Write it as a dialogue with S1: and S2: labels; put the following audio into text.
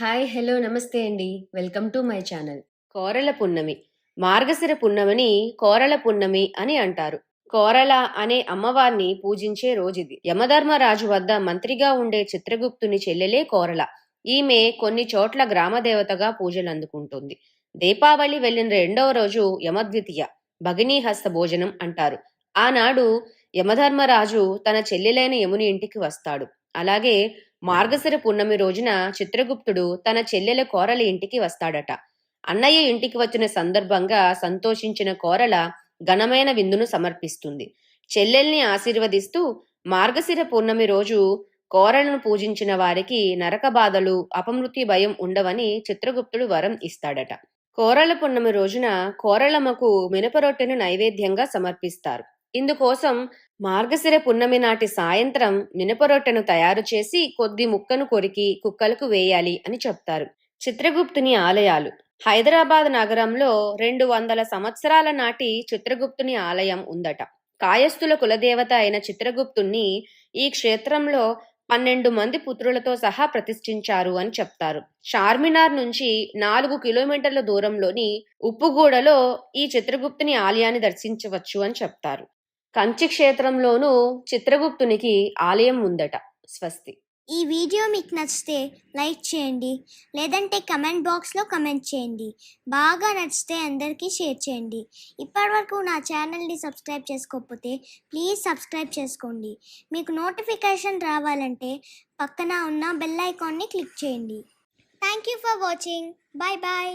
S1: Hi hello నమస్తే అండి. Welcome to my channel.
S2: Korala Punnami. Margashira పున్నమిని కోరల పున్నమి అని అంటారు. కోరల అనే అమ్మవారిని పూజించే రోజుది. యమధర్మరాజు వద్ద మంత్రిగా ఉండే చిత్రగుప్తుని చెల్లెలే కోరల. ఈమె కొన్ని చోట్ల గ్రామదేవతగా పూజలు అందుకుంటుంది దీపావళి వెళ్ళిన రెండవ రోజు యమద్వితీయ భగినీహస్త భోజనం అంటారు. ఆనాడు యమధర్మరాజు తన చెల్లెలైన యముని ఇంటికి వస్తాడు. అలాగే మార్గశిర పున్నమి రోజున చిత్రగుప్తుడు తన చెల్లెల కోరల ఇంటికి వస్తాడట. అన్నయ్య ఇంటికి వచ్చిన సందర్భంగా సంతోషించిన కోరల ఘనమైన విందును సమర్పిస్తుంది. చెల్లెల్ని ఆశీర్వదిస్తూ మార్గశిర పూర్ణమి రోజు కోరలను పూజించిన వారికి నరక బాధలు అపమృతి భయం ఉండవని చిత్రగుప్తుడు వరం ఇస్తాడట. కోరల పున్నమి రోజున కోరలమ్మకు మినపరొట్టెను నైవేద్యంగా సమర్పిస్తారు. ఇందుకోసం మార్గశిర పున్నమి నాటి సాయంత్రం మినపరొట్టెను తయారు చేసి కొద్ది ముక్కను కొరికి కుక్కలకు వేయాలి అని చెప్తారు. చిత్రగుప్తుని ఆలయాలు. హైదరాబాద్ నగరంలో రెండు వందల సంవత్సరాల నాటి చిత్రగుప్తుని ఆలయం ఉందట. కాయస్థుల కులదేవత అయిన చిత్రగుప్తుణ్ణి ఈ క్షేత్రంలో పన్నెండు మంది పుత్రులతో సహా ప్రతిష్ఠించారు అని చెప్తారు. చార్మినార్ నుంచి నాలుగు కిలోమీటర్ల దూరంలోని ఉప్పుగూడలో ఈ చిత్రగుప్తుని ఆలయాన్ని దర్శించవచ్చు అని చెప్తారు. కంచి క్షేత్రంలోనూ చిత్రగుప్తునికి ఆలయం ఉందట. స్వస్తి.
S3: ఈ వీడియో మీకు నచ్చితే లైక్ చేయండి లేదంటే కమెంట్ బాక్స్లో కమెంట్ చేయండి. బాగా నచ్చితే అందరికీ షేర్ చేయండి. ఇప్పటివరకు నా ఛానల్ని సబ్స్క్రైబ్ చేసుకోకపోతే ప్లీజ్ సబ్స్క్రైబ్ చేసుకోండి. మీకు నోటిఫికేషన్ రావాలంటే పక్కన ఉన్న బెల్ ఐకాన్ని క్లిక్ చేయండి. Thank you for watching. Bye bye